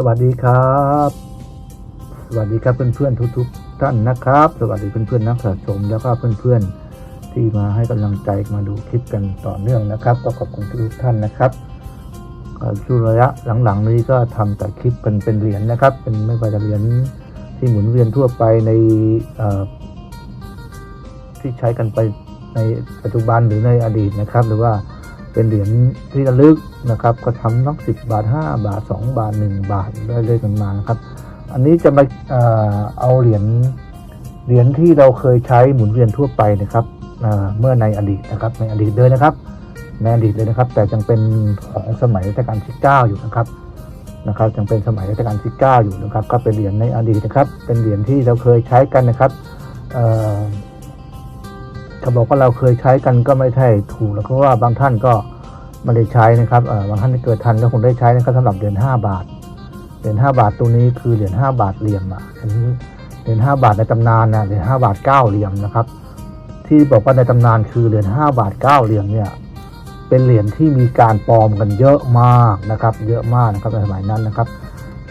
สวัสดีครับ สวัสดีครับเพื่อนๆทุกๆ ท่านนะครับ สวัสดีเพื่อนๆนักสะสมแล้วก็เพื่อนๆที่มาให้กำลังใจมาดูคลิปกันต่อเนื่องนะครับ ก็ขอบคุณทุกท่านนะครับช่วงระยะหลังๆนี้ก็ทำแต่คลิปกันเป็นเหรียญนะครับ เป็นไม่ว่าจะเหรียญที่หมุนเวียนทั่วไปในที่ใช้กันไปในปัจจุบันหรือในอดีตนะครับ หรือว่าเป็นเหรียญที่ระลึก นะครับ ก็ทำนักสิบบาทห้าบาทสองบาทหนึ่งบาทได้เรื่อยๆกันมานะครับ อันนี้จะมาเอาเหรียญเหรียญที่เราเคยใช้หมุนเวียนทั่วไปนะครับเเมื่อในอดีตนะครับ ในอดีตเลยนะครับ ในอดีตเลยนะครับ แต่ยังเป็นของสมัยรัชกาลที่ 9 อยู่นะครับนะครับยังเป็นสมัยรัชกาลที่ 9 อยู่นะครับ ก็เป็นเหรียญในอดีตนะครับ เป็นเหรียญที่เราเคยใช้กันนะครับเขาบอกว่าเราเคยใช้กันก็ไม่ใช่ถูกแล้วเพราะว่าบางท่านก็ ไม่ได้ใช้นะครับบางท่านเกิดทันก็คงได้ใช้นะครับสำหรับเหรียญ5บาท เหรียญ5บาทตัวนี้คือเหรียญ5บาทเหลี่ยมอะเหรียญ5บาทในตำนานนะเหรียญ5บาท9เหลี่ยมนะครับ ที่บอกว่าในตำนานคือเหรียญ5บาท9เหลี่ยมเนี่ยเป็นเหรียญที่มีการปลอมกันเยอะมากนะครับ เยอะมากนะครับในสมัยนั้นนะครับ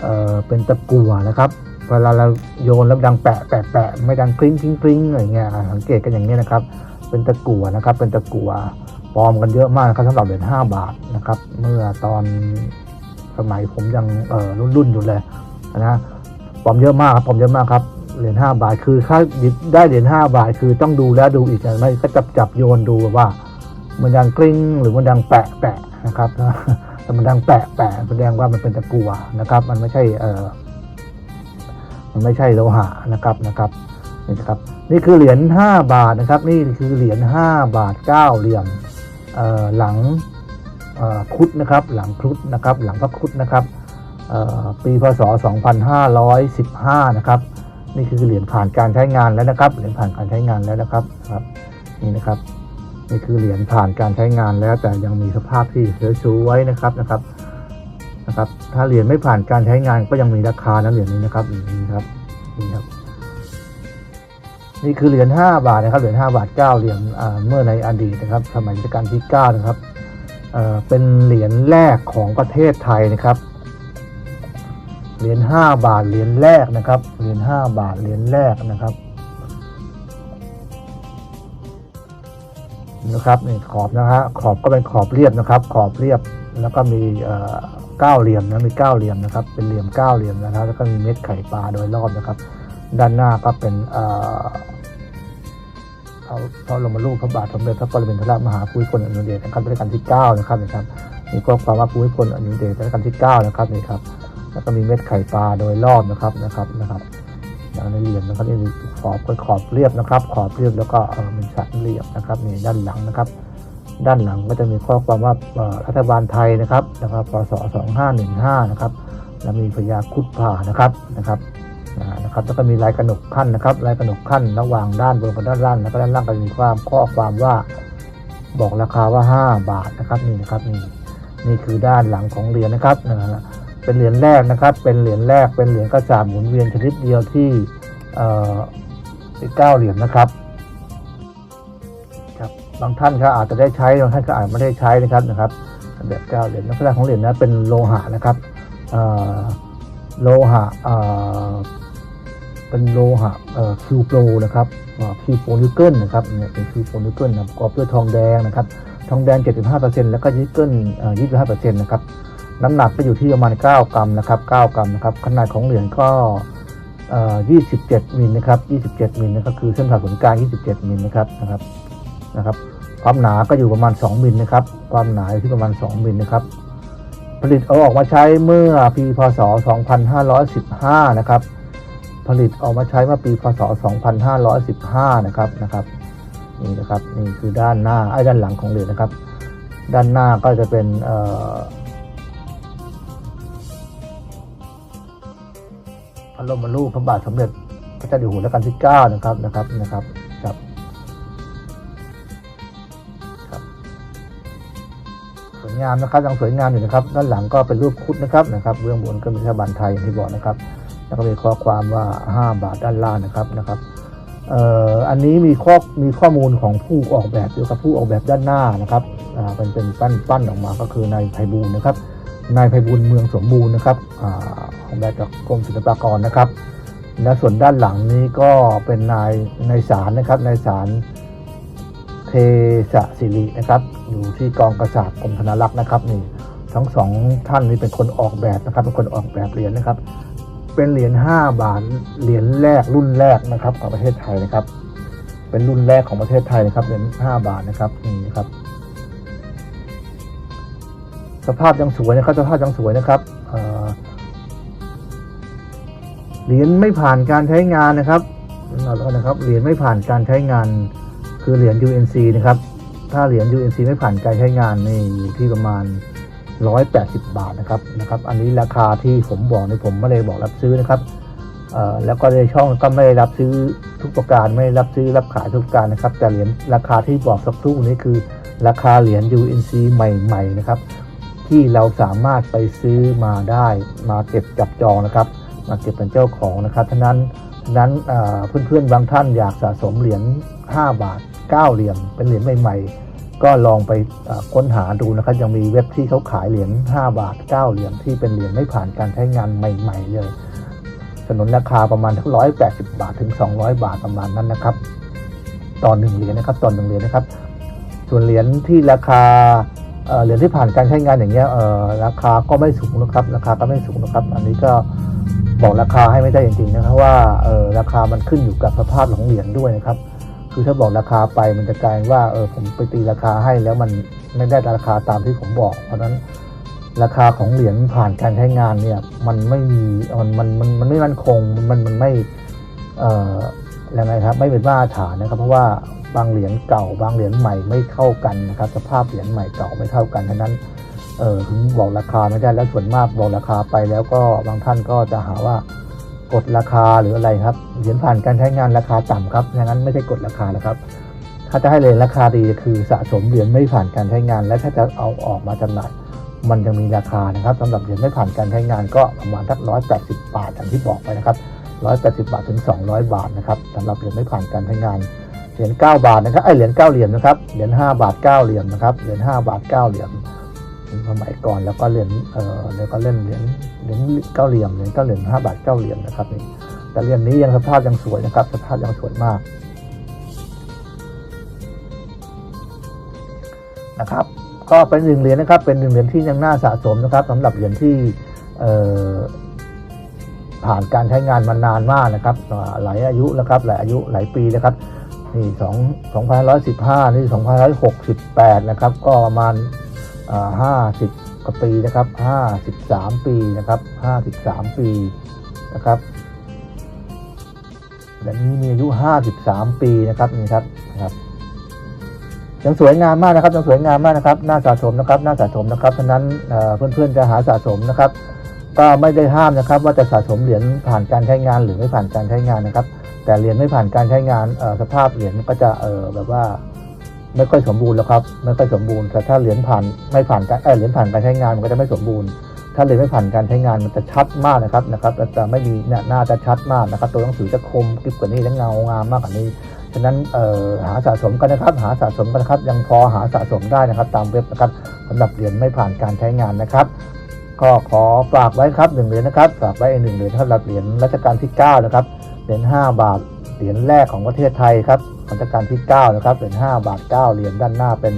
เเป็นตะกั่วนะครับเวลาเราโยนแล้วดังแปะแปะแปะไม่ดังกริ้งกริ้งกริ้งอะไรเงี้ยสังเกตกันอย่างนี้นะครับ เป็นตะกั่วนะครับ เป็นตะกั่ว ปลอมกันเยอะมากครับสำหรับเหรียญ5บาทนะครับ เมื่อตอนสมัยผมยังเอ่อรุ่นรุ่นๆอยู่เลยนะปลอมเยอะมากครับปลอมเยอะมากครับเหรียญห้าบาทคือถ้าได้เหรียญห้าบาทคือต้องดูแลดูอีกนะไม่ก็จับจับโยนดูว่า มันดังกริ้งหรือมันดังแปะแปะนะครับแต่มันดังแปะแปะแสดงว่ามันเป็นตะกัวนะครับ มันไม่ใช่เอ่อมันไม่ใช่โลหะนะครับนะครับนี่นะครับ นี่คือเหรียญห้าบาทนะครับ นี่คือเหรียญห้าบาทเก้าเหลี่ยม หลังครุดนะครับหลังครุดนะครับหลังพระครุดนะครับเอ่อปีพศ 2515 นะครับนี่คือเหรียญผ่านการใช้งานแล้วนะครับเหรียญผ่านการใช้งานแล้วนะครับครับนี่นะครับนี่คือเหรียญผ่านการใช้งานแล้ว แต่ยังมีสภาพที่เสื้อชูไว้นะครับนะครับนะครับ ถ้าเหรียญไม่ผ่านการใช้งานก็ยังมีราคานะเหรียญนี้นะครับนี่ครับนี่ครับ นี่คือเหรียญ5บาทนะครับเหรียญ5บาท 9 เหรียญเมื่อในอดีตนะครับสมัยรัชกาลที่9นะครับเเป็นเหรียญแรกของประเทศไทยนะครับเหรียญห้าบาทเหรียญแรกนะครับเหรียญห้าบาทเหรียญแรกนะครับนะครับนี่ขอบนะฮะขอบก็เป็นขอบเรียบนะครับ ขอบเรียบแล้วก็มีเก้าเหลี่ยมนะมีเก้าเหลี่ยมนะครับ เป็นเหลี่ยมเก้าเหลี่ยมนะครับ แล้วก็มีเม็ดไข่ปลาโดยรอบนะครับ ด้านหน้าก็เป็นเอ่อเขาเขาลงมาลูกพระบาทสมเด็จพระปรมินทรมหาภูมิพลอดุลเดชนะครับรัชกาลที่ 9 นะครับนะครับมีข้อความว่าภูมิพลอดุลเดชรัชกาลที่ 9 นะครับนี่ครับแล้วก็มีเม็ดไข่ปลาโดยรอบนะครับนะครับนะครับอย่างในเหลี่ยมนะครับนี่ขอบก็ขอบเรียบนะครับ ขอบเรียบแล้วก็เออเป็นสันเหลี่ยมนะครับนี่ด้านหลังนะครับ ด้านหลังก็จะมีข้อความว่ารัฐบาลไทยนะครับนะครับพศ2515 นะครับแล้วมีพญาคุดผ่านะครับนะครับ นะครับแล้วก็มีลายกระหนกขั้นนะครับลายกระหนกขั้นระหว่างด้านบนกับด้านล่างแล้วก็ด้านล่างก็จะมีความข้อความว่าบอกราคาว่า 5 บาทนะครับนี่นะครับนี่นี่คือด้านหลังของเหรียญนะครับนะเป็นเหรียญแรกนะครับ เป็นเหรียญแรกเป็นเหรียญกระจาบหมุนเวียนชนิดเดียวที่เอ่อเก้าเหรียญนะครับครับบางท่านก็อาจจะได้ใช้บางท่านก็อาจไม่ได้ใช้นะครับนะครับแบบเก้าเหรียญลักษณะของเหรียญนะเป็นโลหะนะครับโลหะ เป็นโลหะเอ่อคิวโปรนะครับคิวโปรนิกเกิลนะครับเนี่ยเป็นคิวโปรนิกเกิลนะประกอบด้วยทองแดงนะครับทองแดง 75%แล้วก็นิกเกิลเอ่อ25%นะครับน้ำหนักก็อยู่ที่ประมาณ 9 กรัมนะครับ9กรัมนะครับขนาดของเหรียญก็เอ่อ27 มิลนะครับ27 มิลนะครับคือเส้นผ่าศูนย์กลาง 27 มิลนะครับนะครับนะครับ ความหนาก็อยู่ประมาณ 2 มิลนะครับ ความหนาอยู่ที่ประมาณ 2 มิลนะครับ ผลิตเอาออกมาใช้เมื่อปีพศ 2515 นะครับ ผลิตออกมาใช้เมื่อปีพศ 2515 นะครับนะครับนี่นะครับนี่คือด้านหน้าไอ้ด้านหลังของเหรียญนะครับ ด้านหน้าก็จะเป็นเอ่อพระบรมรูปพระบาทสมเด็จพระเจ้าอยู่หัวรัชกาลที่ 9 นะครับนะครับนะครับครับครับ สวยงามนะครับยังสวยงามอยู่นะครับ ด้านหลังก็เป็นรูปคุดนะครับนะครับเบื้องบนก็มีรัฐบาลไทยอย่างที่บอกนะครับ แล้วก็มีข้อความว่า 5 บาทด้านล่างนะครับนะครับเอ่ออันนี้มีข้อมีข้อมูลของผู้ออกแบบด้วยครับผู้ออกแบบด้านหน้านะครับอ่าเป็นเป็นปั้นปั้นออกมาก็คือนายไพบูลนะครับนายไพบูลเมืองสมบูรณ์นะครับอ่าออกแบบจากกรมศิลปากรนะครับและส่วนด้านหลังนี้ก็เป็นนายนายสารนะครับนายสารเทสศิรินะครับ อยู่ที่กองกษัตริย์กรมธนารักษ์นะครับนี่ทั้งสองท่านนี้เป็นคนออกแบบนะครับเป็นคนออกแบบเหรียญนะครับ เป็นเหรียญ5บาทเหรียญแรกรุ่นแรกนะครับ ของประเทศไทยนะครับ เป็นรุ่นแรกของประเทศไทยนะครับเหรียญ5บาทนะครับนี่นะครับ สภาพยังสวยนะครับ สภาพยังสวยนะครับเหรียญไม่ผ่านการใช้งานนะครับเอาแล้วกันนะครับเหรียญไม่ผ่านการใช้งาน คือเหรียญ UNC นะครับ ถ้าเหรียญ UNC ไม่ผ่านการใช้งานนี่อยู่ที่ประมาณ 180 บาทนะครับนะครับ อันนี้ราคาที่ผมบอกในผมไม่ได้บอกรับซื้อนะครับแล้วก็ในช่องก็ไม่ได้รับซื้อทุกประการไม่ได้รับซื้อรับขายทุกการนะครับ แต่เหรียญราคาที่บอกสักครู่นี้คือ ราคาเหรียญ UNC ใหม่ๆนะครับที่เราสามารถไปซื้อมาได้มาเก็บจับจองนะครับ มาเก็บเป็นเจ้าของนะครับฉะนั้นนั้นเอ่อเพื่อนๆบางท่านอยากสะสมเหรียญ5บาท 9 เหรียญเป็นเหรียญใหม่ๆ ก็ลองไปค้นหาดูนะครับ ยังมีเว็บที่เขาขายเหรียญ5บาท 9 เหรียญที่เป็นเหรียญไม่ผ่านการใช้งานใหม่ ๆ เลย สนนราคาประมาณทั้ง180บาทถึง 200 บาทประมาณนั้นนะครับ ต่อหนึ่งเหรียญนะครับต่อหนึ่งเหรียญนะครับ ส่วนเหรียญที่ราคาเหรียญที่ผ่านการใช้งานอย่างเงี้ยราคาก็ไม่สูงนะครับ ราคาก็ไม่สูงนะครับ อันนี้ก็บอกราคาให้ไม่ได้จริงๆนะครับว่าราคามันขึ้นอยู่กับสภาพของเหรียญด้วยนะครับ คือถ้าบอกราคาไปมันจะกลายว่าเออผมไปตีราคาให้แล้วมันไม่ได้ราคาตามที่ผมบอก เพราะนั้นราคาของเหรียญผ่านการใช้งานเนี่ยมันไม่มีมันมันมันมันไม่มั่นคงมันมันไม่เอ่อยังไงครับไม่เป็นมาตรฐานนะครับเพราะว่าบางเหรียญเก่า บางเหรียญใหม่ไม่เข้ากันนะครับสภาพเหรียญใหม่เก่าไม่เท่ากันฉะนั้นเออถึงบอกราคาไม่ได้แล้วส่วนมากบอกราคาไปแล้วก็บางท่านก็จะหาว่า กดราคาหรืออะไรครับเหรียญผ่านการใช้งานราคาต่ำครับดังนั้นไม่ใช่กดราคานะครับ ถ้าจะให้เหรียญราคาดีคือสะสมเหรียญไม่ผ่านการใช้งาน และถ้าจะเอาออกมาจำหน่ายมันจะมีราคานะครับสำหรับเหรียญไม่ผ่านการใช้งานก็ประมาณทักร้อยแปดสิบบาทอย่างที่บอกไปนะครับร้อยแปดสิบาทถึงสองร้อยบาทนะครับสำหรับเหรียญไม่ผ่านการใช้งานเหรียญเก้าบาทนะครับไอเหรียญเก้าเหรียญนะครับเหรียญห้าบาทเก้าเหรียญนะครับเหรียญห้าบาทเก้าเหรียญ สมัยก่อนแล้วก็เหรียญเอ่อแล้วก็เล่นเหรียญเหรียญเก้าเหรียญเหรียญเก้าเหรียญห้าบาทเก้าเหรียญนะครับนี่แต่เหรียญนี้ยังสภาพยังสวยนะครับ สภาพยังสวยมากนะครับ ก็เป็นหนึ่งเหรียญนะครับ เป็นหนึ่งเหรียญที่ยังน่าสะสมนะครับสำหรับเหรียญที่เอ่อผ่านการใช้งานมานานมากนะครับ หลายอายุแล้วครับ หลายอายุหลายปีนะครับนี่สองสองพันร้อยสิบห้านี่สองพันร้อยหกสิบแปดนะครับ ก็ประมาณ ห้าสิบกว่าปีนะครับห้าสิบสามปีนะครับห้าสิบสามปีนะครับเหรียญนี้มีอายุ 53 ปีนะครับนี่ครับนะครับยังสวยงามมากนะครับยังสวยงามมากนะครับน่าสะสมนะครับน่าสะสมนะครับฉะนั้นเอ่อเพื่อนๆจะหาสะสมนะครับ ก็ไม่ได้ห้ามนะครับ ว่าจะสะสมเหรียญผ่านการใช้งานหรือไม่ผ่านการใช้งานนะครับ แต่เหรียญไม่ผ่านการใช้งานเอ่อสภาพเหรียญก็จะเออแบบว่า ไม่ค่อยสมบูรณ์แล้วครับไม่ค่อยสมบูรณ์แต่ถ้าเหรียญผ่านไม่ผ่านการเออเหรียญผ่านการใช้งานมันก็จะไม่สมบูรณ์ ถ้าเหรียญไม่ผ่านการใช้งานมันจะชัดมากนะครับนะครับแต่ไม่มีเนี่ยหน้าจะชัดมากนะครับ ตัวหนังสือจะคมกริบกว่านี้และเงางามมากกว่านี้ฉะนั้นเอ่อหาสะสมกันนะครับ หาสะสมกันนะครับ ยังพอหาสะสมได้นะครับ ตามเว็บนะครับสำหรับเหรียญไม่ผ่านการใช้งานนะครับก็ขอฝากไว้ครับหนึ่งเหรียญนะครับฝากไว้อีกหนึ่งเหรียญสำหรับเหรียญรัชกาลที่9นะครับเหรียญ5บาทเหรียญแรกของประเทศไทยครับ รัชกาลที่ 9 นะครับเหรียญ5บาท 9 เหรียญด้านหน้าเป็น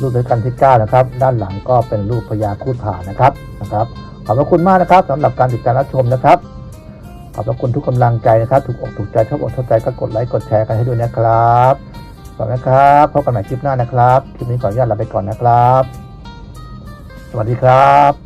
รูปรัชกาลที่ 9 นะครับ ด้านหลังก็เป็นรูปพญาครุดผานะครับนะครับ ขอบพระคุณมากนะครับสำหรับการติดตามรับชมนะครับ ขอบพระคุณทุกกำลังใจนะครับ ถูกอกถูกใจชอบอกชอบใจก็กดไลค์กดแชร์กันให้ด้วยนะครับขอบคุณนะครับพบกันใหม่คลิปหน้านะครับคลิปนี้ขออนุญาตลาไปก่อนนะครับ สวัสดีครับ